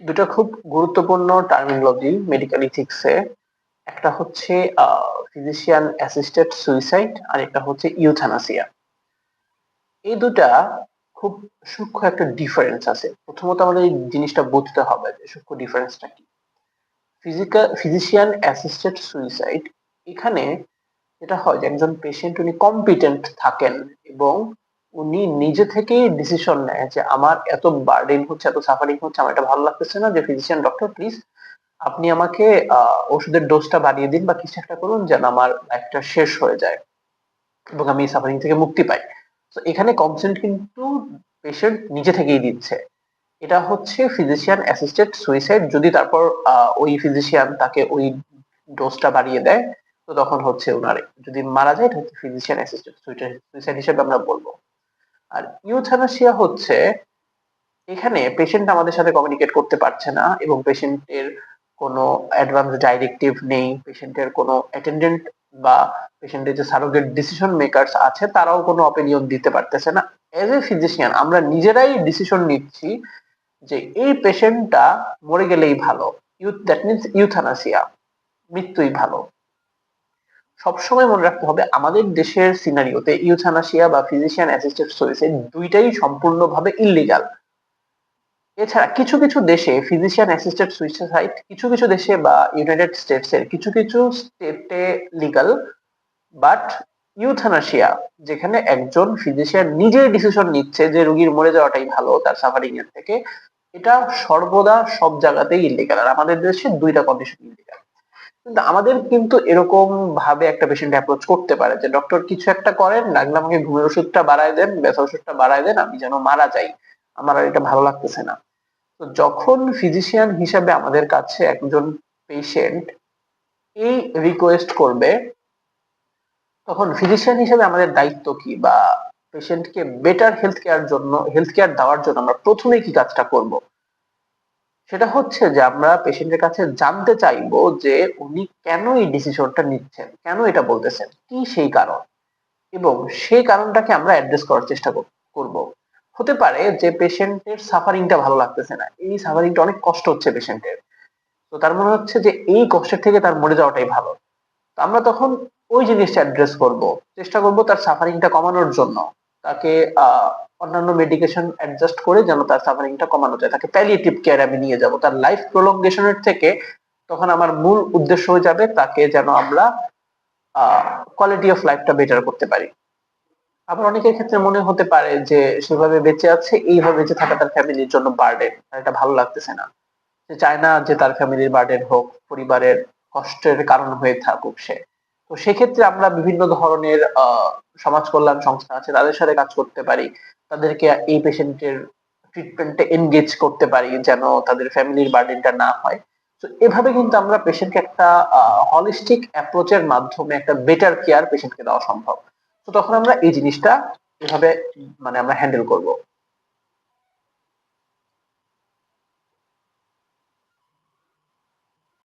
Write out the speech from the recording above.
দুটো খুব গুরুত্বপূর্ণ টার্মিনোলজি মেডিকেল ইথিক্সে একটা হচ্ছে ফিজিশিয়ান অ্যাসিস্টেড সুইসাইড আর একটা হচ্ছে ইউথানাসিয়া এই দুটা খুব সূক্ষ্ম একটা ডিফারেন্স আছে। প্রথমত আমাদের এই জিনিসটা বুঝতে হবে যে সূক্ষ্ম ডিফারেন্সটা কি। ফিজিক্যাল ফিজিশিয়ান অ্যাসিস্টেড সুইসাইড এখানে যেটা হয় যে একজন পেশেন্ট উনি কম্পিটেন্ট থাকেন এবং উনি নিজে থেকেই ডিসিশন নেয় যে আমার এত বার্ডেন হচ্ছে, এত সাফারিং হচ্ছে, আমার এটা ভালো লাগতেছে না, যে ফিজিশিয়ান ডক্টর প্লিজ আপনি আমাকে ওষুধের ডোজটা বাড়িয়ে দিন বা কিছু একটা করুন যেন আমার লাইফটা শেষ হয়ে যায় এবং আমি সাফারিং থেকে মুক্তি পাই। তো এখানে কনসেন্ট কিন্তু পেশেন্ট নিজে থেকেই দিচ্ছে। এটা হচ্ছে ফিজিশিয়ান অ্যাসিস্টেড সুইসাইড যদি তারপর ওই ফিজিশিয়ান তাকে ওই ডোজটা বাড়িয়ে দেয়, তো তখন হচ্ছে ওনার যদি মারা যায়, এটা হচ্ছে ফিজিশিয়ান অ্যাসিস্টেড সুইসাইড হিসেবে আমরা বলব। আর ইউথানাসিয়া হচ্ছে এখানে পেশেন্ট আমাদের সাথে কমিউনিকেট করতে পারছে না এবং পেশেন্টের কোনো অ্যাডভান্স ডাইরেক্টিভ নেই পেশেন্টের কোনো অ্যাটেন্ডেন্ট বা পেশেন্টের যে সারোগেট ডিসিশন মেকারস আছে, তারাও কোনো অপিনিয়ন দিতে পারতেছে না। এজ এ ফিজিশিয়ান আমরা নিজেরাই ডিসিশন নিচ্ছি যে এই পেশেন্টটা মরে গেলেই ভালো। ইউথ দ্যাট মিনস ইউথানাসিয়া মৃত্যুই ভালো। সবসময় মনে রাখতে হবে, আমাদের দেশের সিনারিওতে ইউথানাসিয়া বা ফিজিশিয়ান অ্যাসিস্টেড সুইসাইড দুইটাই সম্পূর্ণভাবে ইলিগাল এছাড়া কিছু কিছু দেশে ফিজিশিয়ান অ্যাসিস্টেড সুইসাইড কিছু কিছু দেশে বা ইউনাইটেড স্টেটস এর কিছু কিছু স্টেটে লিগাল বাট ইউথানাসিয়া যেখানে একজন ফিজিশিয়ান নিজেই ডিসিশন নিচ্ছে যে রোগীর মরে যাওয়াটাই ভালো, তার সাফারিং এর থেকে, এটা সর্বদা সব জায়গাতেই ইলিগাল আর আমাদের দেশে দুইটা কন্ডিশন ইলিগাল কিন্তু আমাদের কিন্তু এরকম ভাবে একটা পেশেন্ট অ্যাপ্রোচ করতে পারে যে ডক্টর কিছু একটা করেন লাগলে আমাকে ঘুমের ওষুধটা বাড়ায় দেন ব্যথা ওষুধটা বাড়ায় দেন, আমি যেন মারা যাই। আমার আর এটা ভালো লাগতেছে না। তো যখন ফিজিশিয়ান হিসাবে আমাদের কাছে একজন পেশেন্ট এই রিকোয়েস্ট করবে, তখন ফিজিশিয়ান হিসেবে আমাদের দায়িত্ব কি? বা পেশেন্টকে বেটার হেলথ কেয়ার জন্য হেলথ কেয়ার দেওয়ার জন্য আমরা প্রথমে কি কাজটা করব? সেটা হচ্ছে যে আমরা পেশেন্টের কাছে জানতে চাইব যে উনি কেন এই ডিসিশনটা নিচ্ছেন, কেন এটা বলতেছেন, কি সেই কারণ? এবং সেই কারণটাকে আমরা অ্যাড্রেস করার চেষ্টা করব। হতে পারে যে পেশেন্টের সাফারিংটা ভালো লাগতেছে না, এই সাফারিংটা অনেক কষ্ট হচ্ছে পেশেন্টের তো তার মনে হচ্ছে যে এই কষ্টের থেকে তার মরে যাওয়াটাই ভালো। তো আমরা তখন ওই জিনিসটা অ্যাড্রেস করব, চেষ্টা করব তার সাফারিংটা কমানোর জন্য। তাকে অন্যান্য মেডিকেশন অ্যাডজাস্ট করে যেন তার সাফারিংটা কমানো যায়। তাকে প্যালিয়েটিভ কেয়ার আমি নিয়ে যাব। তার লাইফ প্রলঙ্গেশনের থেকে তখন আমার মূল উদ্দেশ্য হয়ে যাবে তাকে যেন আমরা কোয়ালিটি অফ লাইফটা বেটার করতে পারি। আবার অনেকের ক্ষেত্রে মনে হতে পারে যে, সেভাবে বেঁচে আছে, এইভাবে বেঁচে থাকা তার ফ্যামিলির জন্য বার্ডেন এটা ভালো লাগতেছে না। সে চায় না যে তার ফ্যামিলির বার্ডেন হোক, পরিবারের কষ্টের কারণ হয়ে থাকুক সে। তো সেক্ষেত্রে আমরা বিভিন্ন ধরনের সমাজ কল্যাণ সংস্থা আছে, তাদের সাথে কাজ করতে পারি। তাদেরকে এই পেশেন্টের ট্রিটমেন্টে এনগেজ করতে পারি, যেন তাদের ফ্যামিলির বার্ডেনটা না হয়। তো এভাবে কিন্তু আমরা পেশেন্টকে একটা হলিস্টিক অ্যাপ্রোচের মাধ্যমে একটা বেটার কেয়ার পেশেন্টকে দেওয়া সম্ভব। তো তখন আমরা এই জিনিসটা এভাবে মানে আমরা হ্যান্ডেল করব।